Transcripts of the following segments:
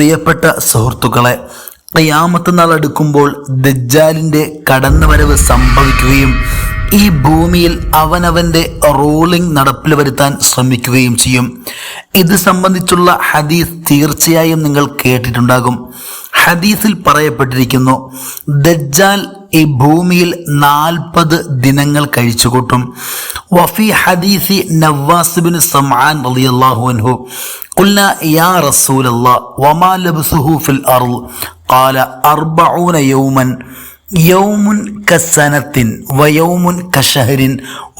പ്രിയപ്പെട്ട സുഹൃത്തുക്കളെ ഖിയാമത്ത് നാൾ അടുക്കുമ്പോൾ ദജ്ജാലിന്റെ കടന്നുവരവ് സംഭവിക്കുകയും ഈ ഭൂമിയിൽ അവനവന്റെ റൂളിംഗ് നടപ്പിൽ വരുത്താൻ ശ്രമിക്കുകയും ചെയ്യും. ഇത് സംബന്ധിച്ചുള്ള ഹദീസ് തീർച്ചയായും നിങ്ങൾ കേട്ടിട്ടുണ്ടാകും. ഹദീസിൽ പറയപ്പെട്ടിരിക്കുന്നു ദജ്ജാൽ ഈ ഭൂമിയിൽ നാൽപ്പത് ദിനങ്ങൾ കഴിച്ചുകൂട്ടും വഫി ഹദീസി നവാസ് ബിൻ സമാൻ റളിയല്ലാഹു അൻഹു قلنا يا رسول الله وما لبثه في الأرض قال أربعون يوما يوم كسنة ويوم كشهر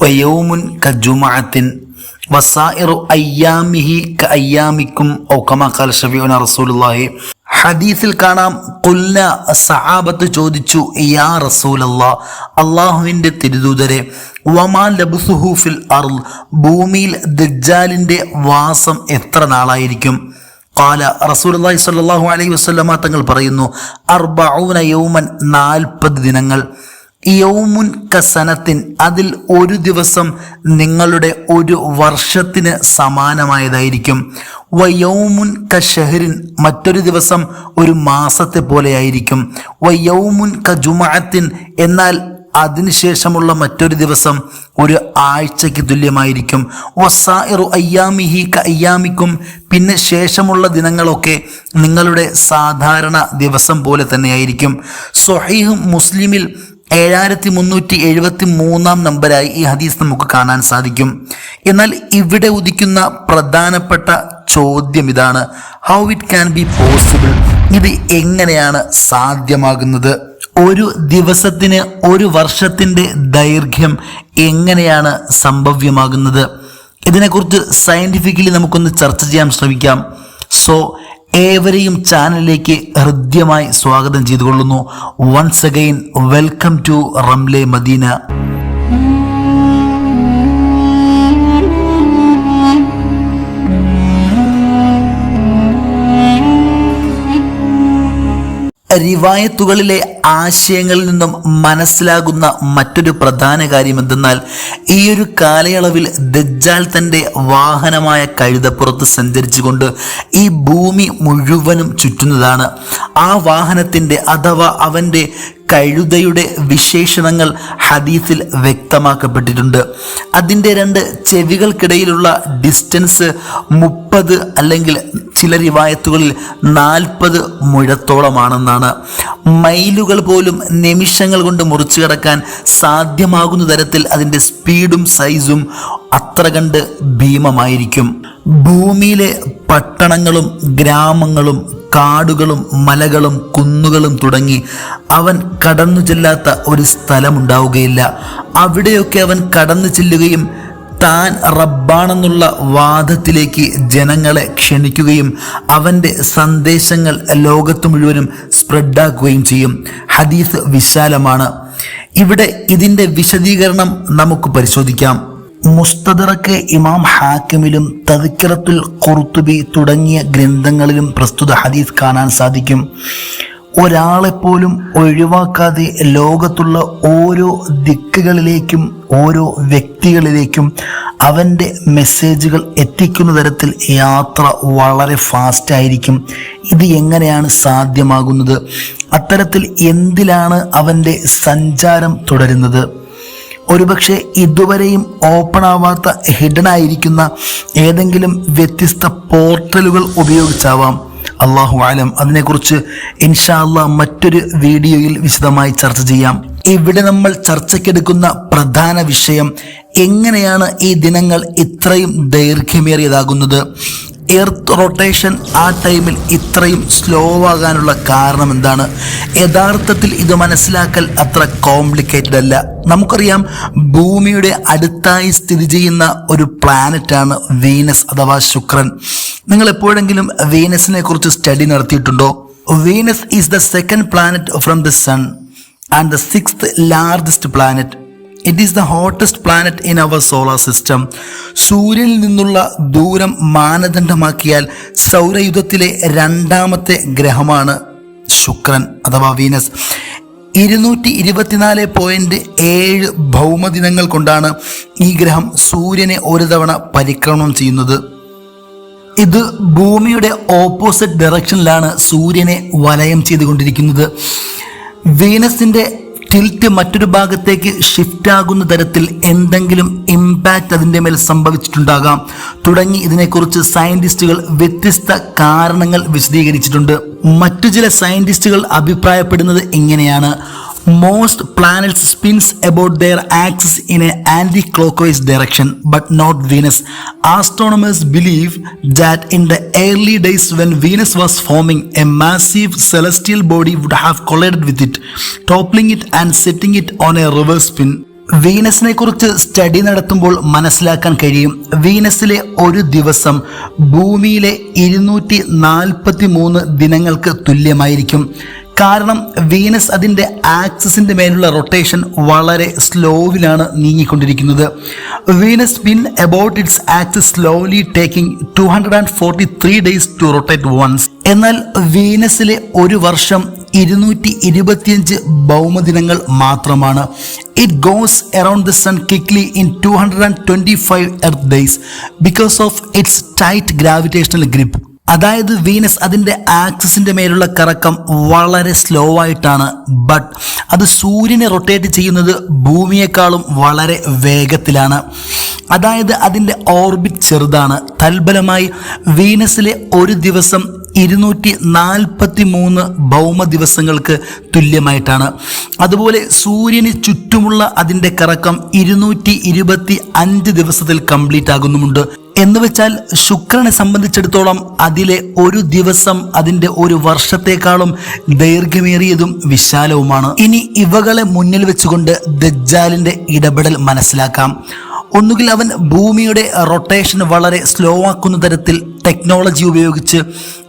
ويوم كجمعة وسائر أيامه كأيامكم أو كما قال شفيعنا رسول الله ഹദീസിൽ കാണാം കൊല്ല സഹാബത്ത് ചോദിച്ചു യാ റസൂലല്ല അള്ളാഹുവിന്റെ തിരുദൂതരെ വമാ ലബുസുഹൂഫിൽ ഫിൽ അർൾ ഭൂമിയിൽ ദജ്ജാലിന്റെ വാസം എത്ര നാളായിരിക്കും? കാല റസൂലി സ്വല്ലല്ലാഹു അലൈഹി വസ്ലമ തങ്ങൾ പറയുന്നു അർബഊന യൗമൻ നാൽപ്പത് ദിനങ്ങൾ. യൗമുൻ കസനത്തിൻ അതിൽ ഒരു ദിവസം നിങ്ങളുടെ ഒരു വർഷത്തിന് സമാനമായതായിരിക്കും. വ യൗമുൻ കഷഹരിൻ മറ്റൊരു ദിവസം ഒരു മാസത്തെ പോലെയായിരിക്കും. വ യൗമുൻ കജുമാഅത്തിൻ എന്നാൽ അതിനുശേഷമുള്ള മറ്റൊരു ദിവസം ഒരു ആഴ്ചയ്ക്ക് തുല്യമായിരിക്കും. വസായിറു അയ്യാമിഹി ക അയ്യാമിക്കും പിന്നെ ശേഷമുള്ള ദിനങ്ങളൊക്കെ നിങ്ങളുടെ സാധാരണ ദിവസം പോലെ തന്നെയായിരിക്കും. സൊഹീഹ് മുസ്ലിമിൽ ഏഴായിരത്തി മുന്നൂറ്റി എഴുപത്തി മൂന്നാം നമ്പരായി ഈ ഹദീസ് നമുക്ക് കാണാൻ സാധിക്കും. എന്നാൽ ഇവിടെ ഉദിക്കുന്ന പ്രധാനപ്പെട്ട ചോദ്യം ഇതാണ്. How it can be possible ഇത് എങ്ങനെയാണ് സാധ്യമാകുന്നത്? ഒരു ദിവസത്തിന് ഒരു വർഷത്തിന്റെ ദൈർഘ്യം എങ്ങനെയാണ് സംഭവ്യമാകുന്നത്? ഇതിനെക്കുറിച്ച് സയന്റിഫിക്കലി നമുക്കൊന്ന് ചർച്ച ചെയ്യാൻ ശ്രമിക്കാം. സോ ഏവരെയും ചാനലിലേക്ക് ഹൃദ്യമായി സ്വാഗതം ചെയ്തുകൊള്ളുന്നു. Once again welcome to Ramle Madina റിവായത്തുകളിലെ ആശയങ്ങളിൽ നിന്നും മനസ്സിലാകുന്ന മറ്റൊരു പ്രധാന കാര്യം എന്തെന്നാൽ ഈ ഒരു കാലയളവിൽ ദജ്ജാൽ തന്റെ വാഹനമായ കഴുതപ്പുറത്ത് സഞ്ചരിച്ചുകൊണ്ട് ഈ ഭൂമി മുഴുവനും ചുറ്റുന്നതാണ്. ആ വാഹനത്തിന്റെ അഥവാ അവന്റെ കഴുതയുടെ വിശേഷണങ്ങൾ ഹദീസിൽ വ്യക്തമാക്കപ്പെട്ടിട്ടുണ്ട്. അതിന്റെ രണ്ട് ചെവികൾക്കിടയിലുള്ള ഡിസ്റ്റൻസ് മുപ്പത് അല്ലെങ്കിൽ ചില റിവായത്തുകളിൽ നാൽപ്പത് മുഴത്തോളമാണെന്നാണ്. മൈലുകൾ പോലും നിമിഷങ്ങൾ കൊണ്ട് മുറിച്ചു കടക്കാൻ സാധ്യമാകുന്ന തരത്തിൽ അതിന്റെ സ്പീഡും സൈസും അത്ര കണ്ട് ഭീമമായിരിക്കും. ഭൂമിയിലെ പട്ടണങ്ങളും ഗ്രാമങ്ങളും കാടുകളും മലകളും കുന്നുകളും തുടങ്ങി അവൻ കടന്നു ചെല്ലാത്ത ഒരു സ്ഥലമുണ്ടാവുകയില്ല. അവിടെയൊക്കെ അവൻ കടന്നു ചെല്ലുകയും താൻ റബ്ബാണെന്നുള്ള വാദത്തിലേക്ക് ജനങ്ങളെ ക്ഷണിക്കുകയും അവന്റെ സന്ദേശങ്ങൾ ലോകത്ത് മുഴുവനും സ്പ്രെഡാക്കുകയും ചെയ്യും. ഹദീസ് വിശാലമാണ്. ഇവിടെ ഇതിന്റെ വിശദീകരണം നമുക്ക് പരിശോധിക്കാം. മുസ്തദറക്ക് ഇമാം ഹാക്കിമിലും തദിക്കിറത്തുൽ ഖുർത്തുബി തുടങ്ങിയ ഗ്രന്ഥങ്ങളിലും പ്രസ്തുത ഹദീസ് കാണാൻ സാധിക്കും. ഒരാളെപ്പോലും ഒഴിവാക്കാതെ ലോകത്തുള്ള ഓരോ ദിക്കുകളിലേക്കും ഓരോ വ്യക്തികളിലേക്കും അവന്റെ മെസ്സേജുകൾ എത്തിക്കുന്ന തരത്തിൽ യാത്ര വളരെ ഫാസ്റ്റ് ആയിരിക്കും. ഇത് എങ്ങനെയാണ് സാധ്യമാകുന്നത്? അത്തരത്തിൽ എന്തിലാണ് അവന്റെ സഞ്ചാരം തുടരുന്നത്? ഒരുപക്ഷെ ഇതുവരെയും ഓപ്പൺ ആവാത്ത ഹിഡൻ ആയിരിക്കുന്ന ഏതെങ്കിലും വ്യത്യസ്ത പോർട്ടലുകൾ ഉപയോഗിച്ചാവാം. അള്ളാഹു ആലം അതിനെക്കുറിച്ച് ഇൻഷാല്ല മറ്റൊരു വീഡിയോയിൽ വിശദമായി ചർച്ച ചെയ്യാം. ഇവിടെ നമ്മൾ ചർച്ചയ്ക്കെടുക്കുന്ന പ്രധാന വിഷയം എങ്ങനെയാണ് ഈ ദിനങ്ങൾ ഇത്രയും ദൈർഘ്യമേറിയതാകുന്നത്? എർത്ത് റൊട്ടേഷൻ ആ ടൈമിൽ ഇത്രയും സ്ലോ ആകാനുള്ള കാരണം എന്താണ്? യഥാർത്ഥത്തിൽ ഇത് മനസ്സിലാക്കൽ അത്ര കോംപ്ലിക്കേറ്റഡ് അല്ല. നമുക്കറിയാം ഭൂമിയുടെ അടുത്തായി സ്ഥിതി ചെയ്യുന്ന ഒരു പ്ലാനറ്റാണ് വീനസ് അഥവാ ശുക്രൻ. നിങ്ങൾ എപ്പോഴെങ്കിലും വീനസിനെ കുറിച്ച് study നടത്തിയിട്ടുണ്ടോ? Venus is the second planet from the sun and the sixth largest planet it is the hottest planet in our solar system സൂര്യനിൽ നിന്നുള്ള ദൂരം മാനദണ്ഡമാക്കിയാൽ സൗരയുധത്തിലെ രണ്ടാമത്തെ ഗ്രഹമാണ് ശുക്രൻ അഥവാ വീനസ്. ഇരുന്നൂറ്റി ഇരുപത്തിനാല് പോയിന്റ് ഏഴ് ഭൗമദിനങ്ങൾ കൊണ്ടാണ് ഈ ഗ്രഹം സൂര്യനെ ഒരു തവണ പരിക്രമണം ചെയ്യുന്നത്. ഇത് ഭൂമിയുടെ ഓപ്പോസിറ്റ് ഡയറക്ഷനിലാണ് സൂര്യനെ വലയം ചെയ്തുകൊണ്ടിരിക്കുന്നത്. വീനസിന്റെ ടിൽറ്റ് മറ്റൊരു ഭാഗത്തേക്ക് ഷിഫ്റ്റ് ആകുന്ന തരത്തിൽ എന്തെങ്കിലും ഇമ്പാക്റ്റ് അതിന്റെ മേൽ സംഭവിച്ചിട്ടുണ്ടാകാം. തുടങ്ങി ഇതിനെക്കുറിച്ച് സയന്റിസ്റ്റുകൾ വ്യത്യസ്ത കാരണങ്ങൾ വിശദീകരിച്ചിട്ടുണ്ട്. മറ്റു ചില സയന്റിസ്റ്റുകൾ അഭിപ്രായപ്പെടുന്നത് ഇങ്ങനെയാണ്. Planets spins about their axis in a anti clockwise direction but not Venus astronomers believe that in the early days when Venus was forming, a massive celestial body would have collided with it, toppling it and setting it on a reverse spin. വീനസിനെ കുറിച്ച് study നടത്തുമ്പോൾ മനസ്സിലാക്കാൻ കഴിയും. വീനസിലെ ഒരു ദിവസം ഭൂമിയിലെ ഇരുന്നൂറ്റി നാൽപ്പത്തി മൂന്ന് ദിനങ്ങൾക്ക് തുല്യമായിരിക്കും. കാരണം വീനസ് അതിന്റെ ആക്സിസിന്റെ മേലുള്ള റൊട്ടേഷൻ വളരെ സ്ലോവിലാണ് നീങ്ങിക്കൊണ്ടിരിക്കുന്നത്. Venus spins about its axis slowly taking two hundred and forty three days to rotate once എന്നാൽ വീനസിലെ ഒരു വർഷം ഇരുന്നൂറ്റി ഇരുപത്തിയഞ്ച് ഭൗമദിനങ്ങൾ മാത്രമാണ്. It goes around the sun quickly in two hundred and twenty five earth days because of its tight gravitational grip അതായത് Venus അതിന്റെ ആക്സിസിന്റെ മേലുള്ള കറക്കം വളരെ സ്ലോ ആയിട്ടാണ്. ബട്ട് അത് സൂര്യനെ റൊട്ടേറ്റ് ചെയ്യുന്നത് ഭൂമിയെക്കാളും വളരെ വേഗത്തിലാണ്. അതായത് അതിന്റെ ഓർബിറ്റ് ചെറുതാണ്. തൽബലമായി വീനസിലെ ഒരു ദിവസം ഇരുന്നൂറ്റി നാൽപ്പത്തി മൂന്ന് ഭൗമ ദിവസങ്ങൾക്ക് തുല്യമായിട്ടാണ്. അതുപോലെ സൂര്യന് ചുറ്റുമുള്ള അതിന്റെ കറക്കം ഇരുന്നൂറ്റി ഇരുപത്തി അഞ്ച് ദിവസത്തിൽ കംപ്ലീറ്റ് ആകുന്നുമുണ്ട്. എന്ന് വെച്ചാൽ ശുക്രനെ സംബന്ധിച്ചിടത്തോളം അതിലെ ഒരു ദിവസം അതിന്റെ ഒരു വർഷത്തെക്കാളും ദൈർഘ്യമേറിയതും വിശാലവുമാണ്. ഇനി ഇവകളെ മുന്നിൽ വെച്ചുകൊണ്ട് ദജ്ജാലിന്റെ ഇടപെടൽ മനസ്സിലാക്കാം. ഒന്നുകിൽ അവൻ ഭൂമിയുടെ റൊട്ടേഷൻ വളരെ സ്ലോ ആക്കുന്ന തരത്തിൽ ടെക്നോളജി ഉപയോഗിച്ച്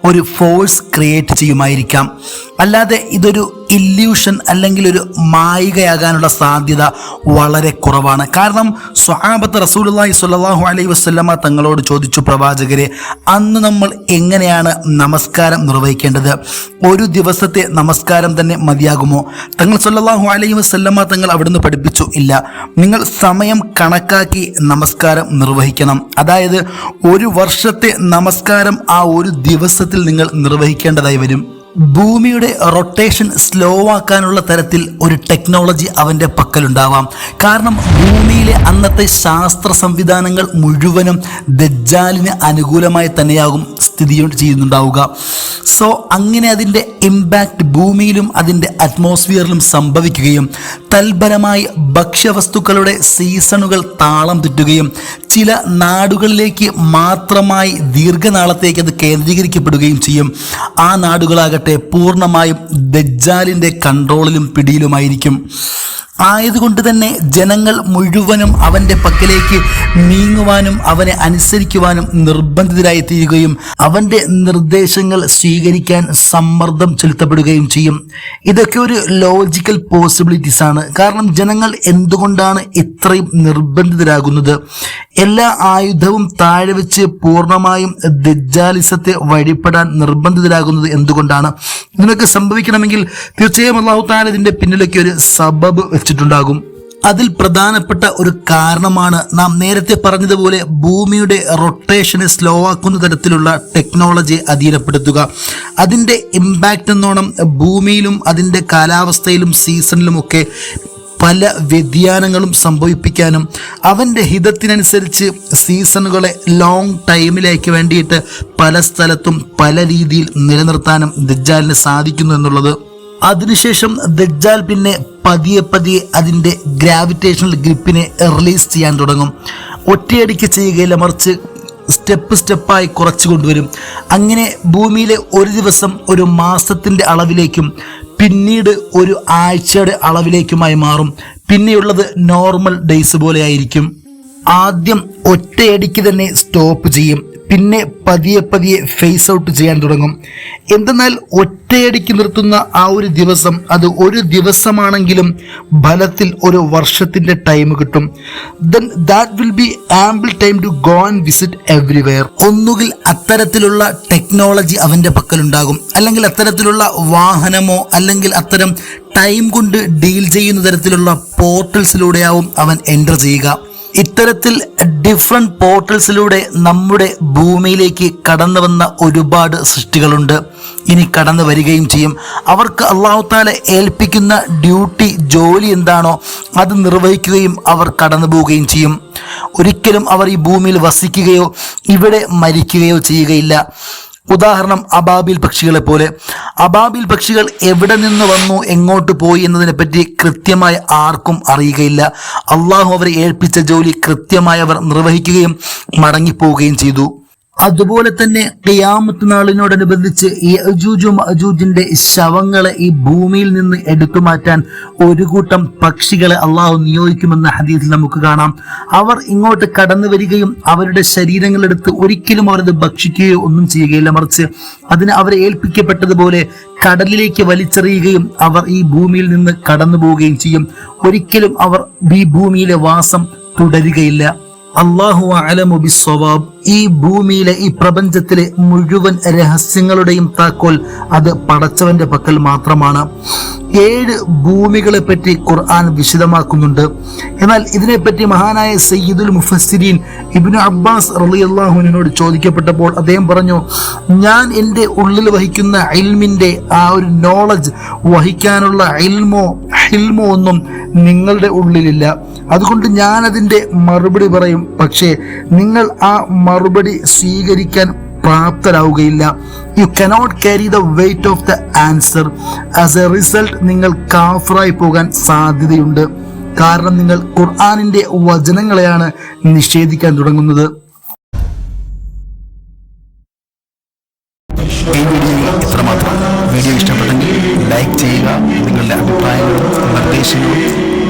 ഒരു ഫോഴ്സ് ക്രിയേറ്റ് ചെയ്യുമായിരിക്കാം. അല്ലാതെ ഇതൊരു ഇല്യൂഷൻ അല്ലെങ്കിൽ ഒരു മായികയാകാനുള്ള സാധ്യത വളരെ കുറവാണ്. കാരണം സ്വഹാബത്ത് റസൂലുള്ളാഹി സ്വല്ലല്ലാഹു അലൈ വസല്ലമ തങ്ങളോട് ചോദിച്ചു പ്രവാചകരെ അന്ന് നമ്മൾ എങ്ങനെയാണ് നമസ്കാരം നിർവഹിക്കേണ്ടത്? ഒരു ദിവസത്തെ നമസ്കാരം തന്നെ മതിയാകുമോ? തങ്ങൾ സ്വല്ലല്ലാഹു അലൈ വസല്ലമ തങ്ങൾ അവിടുന്ന് പഠിപ്പിച്ചു ഇല്ല നിങ്ങൾ സമയം കണക്കാക്കി നമസ്കാരം നിർവഹിക്കണം. അതായത് ഒരു വർഷത്തെ നമസ്കാരം ആ ഒരു ദിവസത്തിൽ നിങ്ങൾ നിർവഹിക്കേണ്ടതായി വരും. ഭൂമിയുടെ റൊട്ടേഷൻ സ്ലോ ആക്കാനുള്ള തരത്തിൽ ഒരു ടെക്നോളജി അവന്റെ പക്കലുണ്ടാവാം. കാരണം ഭൂമിയിലെ അന്നത്തെ ശാസ്ത്ര സംവിധാനങ്ങൾ മുഴുവനും ദജ്ജാലിന് അനുകൂലമായി തന്നെയാകും സ്ഥിതി ചെയ്യുന്നുണ്ടാവുക. സോ അങ്ങനെ അതിന്റെ ഇമ്പാക്റ്റ് ഭൂമിയിലും അതിന്റെ അറ്റ്മോസ്ഫിയറിലും സംഭവിക്കുകയും തൽപരമായി ഭക്ഷ്യവസ്തുക്കളുടെ സീസണുകൾ താളം തെറ്റുകയും ചില നാടുകളിലേക്ക് മാത്രമായി ദീർഘനാളത്തേക്ക് അത് കേന്ദ്രീകരിക്കപ്പെടുകയും ചെയ്യും. ആ നാടുകളാകട്ടെ പൂർണമായും ദജ്ജാലിന്റെ കൺട്രോളിലും പിടിയിലുമായിരിക്കും. ആയതുകൊണ്ട് തന്നെ ജനങ്ങൾ മുഴുവനും അവന്റെ പക്കലേക്ക് നീങ്ങുവാനും അവനെ അനുസരിക്കുവാനും നിർബന്ധിതരായി തീരുകയും അവന്റെ നിർദ്ദേശങ്ങൾ സ്വീകരിക്കാൻ സമ്മർദ്ദം ചെലുത്തപ്പെടുകയും ചെയ്യും. ഇതൊക്കെ ഒരു ലോജിക്കൽ പോസിബിലിറ്റീസ് ആണ്. കാരണം ജനങ്ങൾ എന്തുകൊണ്ടാണ് ഇത്രയും നിർബന്ധിതരാകുന്നത്? എല്ലാ ആയുധവും താഴെ വെച്ച് പൂർണമായും ദജ്ജാലിസത്തെ വഴിപ്പെടാൻ നിർബന്ധിതരാകുന്നത് എന്തുകൊണ്ടാണ്? ഇതിനൊക്കെ സംഭവിക്കണമെങ്കിൽ തീർച്ചയായും അള്ളാഹു താൻ ഇതിന്റെ പിന്നിലൊക്കെ ഒരു സബബ് വെച്ചിട്ടുണ്ടാകും അതിൽ പ്രധാനപ്പെട്ട ഒരു കാരണമാണ് നാം നേരത്തെ പറഞ്ഞതുപോലെ ഭൂമിയുടെ റൊട്ടേഷനെ സ്ലോ ആക്കുന്ന തരത്തിലുള്ള ടെക്നോളജി അധീനപ്പെടുത്തുക. അതിന്റെ ഇമ്പാക്റ്റ് എന്നോണം ഭൂമിയിലും അതിന്റെ കാലാവസ്ഥയിലും സീസണിലും ഒക്കെ പല വ്യതിയാനങ്ങളും സംഭവിപ്പിക്കാനും അവന്റെ ഹിതത്തിനനുസരിച്ച് സീസണുകളെ ലോങ് ടൈമിലേക്ക് വേണ്ടിയിട്ട് പല സ്ഥലത്തും പല രീതിയിൽ നിലനിർത്താനും ദജ്ജാലിന് സാധിക്കുന്നു എന്നുള്ളത് അതിനുശേഷം ദജ്ജാൽ പിന്നെ പതിയെ പതിയെ അതിന്റെ ഗ്രാവിറ്റേഷണൽ ഗ്രിപ്പിനെ റിലീസ് ചെയ്യാൻ തുടങ്ങും. ഒറ്റയടിക്ക് ചെയ്യുകയില്ല മറിച്ച് സ്റ്റെപ്പ് സ്റ്റെപ്പായി കുറച്ച് കൊണ്ടുവരും. അങ്ങനെ ഭൂമിയിലെ ഒരു ദിവസം ഒരു മാസത്തിന്റെ അളവിലേക്കും പിന്നീട് ഒരു ആഴ്ചയുടെ അളവിലേക്കുമായി മാറും. പിന്നെയുള്ളത് നോർമൽ ഡേയ്സ് പോലെയായിരിക്കും ആദ്യം ഒറ്റയടിക്ക് തന്നെ സ്റ്റോപ്പ് ചെയ്യും. പിന്നെ പതിയെ പതിയെ ഫേസ് ഔട്ട് ചെയ്യാൻ തുടങ്ങും. എന്തെന്നാൽ ഒറ്റയടിക്ക് നിർത്തുന്ന ആ ഒരു ദിവസം അത് ഒരു ദിവസമാണെങ്കിലും ഫലത്തിൽ ഒരു വർഷത്തിന്റെ ടൈം കിട്ടും. Then that will be ample time to go and visit everywhere ഒന്നുകിൽ അത്തരത്തിലുള്ള ടെക്നോളജി അവന്റെ പക്കലുണ്ടാകും. അല്ലെങ്കിൽ അത്തരത്തിലുള്ള വാഹനമോ അല്ലെങ്കിൽ അത്തരം ടൈം കൊണ്ട് ഡീൽ ചെയ്യുന്ന തരത്തിലുള്ള പോർട്ടൽസിലൂടെയാവും അവൻ എന്റർ ചെയ്യുക. ഇത്തരത്തിൽ ഡിഫറെന്റ് പോർട്ടൽസിലൂടെ നമ്മുടെ ഭൂമിയിലേക്ക് കടന്നു വന്ന ഒരുപാട് സൃഷ്ടികളുണ്ട്. ഇനി കടന്നു വരികയും ചെയ്യും. അവർക്ക് അള്ളാഹു താല ഏൽപ്പിക്കുന്ന ഡ്യൂട്ടി ജോലി എന്താണോ അത് നിർവഹിക്കുകയും അവർ കടന്നു പോവുകയും ചെയ്യും. ഒരിക്കലും അവർ ഈ ഭൂമിയിൽ വസിക്കുകയോ ഇവിടെ മരിക്കുകയോ ചെയ്യുകയില്ല. ഉദാഹരണം അബാബിൽ പക്ഷികളെ പോലെ അബാബിൽ പക്ഷികൾ എവിടെ നിന്ന് വന്നു എങ്ങോട്ട് പോയി എന്നതിനെ പറ്റി കൃത്യമായി ആർക്കും അറിയുകയില്ല. അള്ളാഹു അവരെ ഏൽപ്പിച്ച ജോലി കൃത്യമായി അവർ നിർവഹിക്കുകയും മടങ്ങിപ്പോവുകയും ചെയ്തു. അതുപോലെ തന്നെ ഖിയാമത്ത് നാളിനോടനുബന്ധിച്ച് ഈ അജൂജും അജൂജിന്റെ ശവങ്ങളെ ഈ ഭൂമിയിൽ നിന്ന് എടുത്തു മാറ്റാൻ ഒരു കൂട്ടം പക്ഷികളെ അള്ളാഹു നിയോഗിക്കുമെന്ന ഹദീസിൽ നമുക്ക് കാണാം. അവർ ഇങ്ങോട്ട് കടന്നു വരികയും അവരുടെ ശരീരങ്ങളെടുത്ത് ഒരിക്കലും അവരത് ഭക്ഷിക്കുകയോ ഒന്നും ചെയ്യുകയില്ല. മറിച്ച് അതിന് അവരെ ഏൽപ്പിക്കപ്പെട്ടതുപോലെ കടലിലേക്ക് വലിച്ചെറിയുകയും അവർ ഈ ഭൂമിയിൽ നിന്ന് കടന്നു പോവുകയും ചെയ്യും. ഒരിക്കലും അവർ ഈ ഭൂമിയിലെ വാസം തുടരുകയില്ല. അള്ളാഹു അലമുബി ബിസ്വവാബ് ഈ ഭൂമിയിലെ ഈ പ്രപഞ്ചത്തിലെ മുഴുവൻ രഹസ്യങ്ങളുടെയും താക്കോൽ അത് പടച്ചവന്റെ പക്കൽ മാത്രമാണ്. ഏഴ് ഭൂമികളെ പറ്റി ഖുർആൻ വിശദമാക്കുന്നുണ്ട്. എന്നാൽ ഇതിനെപ്പറ്റി മഹാനായ സയ്യിദുൽ മുഫസ്സിരീൻ ഇബ്നു അബ്ബാസ് റളിയല്ലാഹുവിനോട് ചോദിക്കപ്പെട്ടപ്പോൾ അദ്ദേഹം പറഞ്ഞു ഞാൻ എന്റെ ഉള്ളിൽ വഹിക്കുന്ന ഇൽമിന്റെ ആ ഒരു നോളജ് വഹിക്കാനുള്ള ഇൽമോ ഹിൽമോ ഒന്നും നിങ്ങളുടെ ഉള്ളിലില്ല. അതുകൊണ്ട് ഞാൻ അതിന്റെ മറുപടി പറയും. പക്ഷേ നിങ്ങൾ ആ മറുപടി സ്വീകരിക്കാൻ പ്രാപ്തരാവുകയില്ല. You cannot carry the weight of the answer as a result നിങ്ങൾ കാഫറായി പോകാൻ സാധ്യതയുണ്ട്. കാരണം നിങ്ങൾ ഖുർആാനിന്റെ വചനങ്ങളെയാണ് നിഷേധിക്കാൻ തുടങ്ങുന്നത്. വീഡിയോ ഇഷ്ടപ്പെട്ടെങ്കിൽ ലൈക്ക് ചെയ്യുക നിങ്ങളുടെ അഭിപ്രായങ്ങളും നിർദ്ദേശങ്ങളും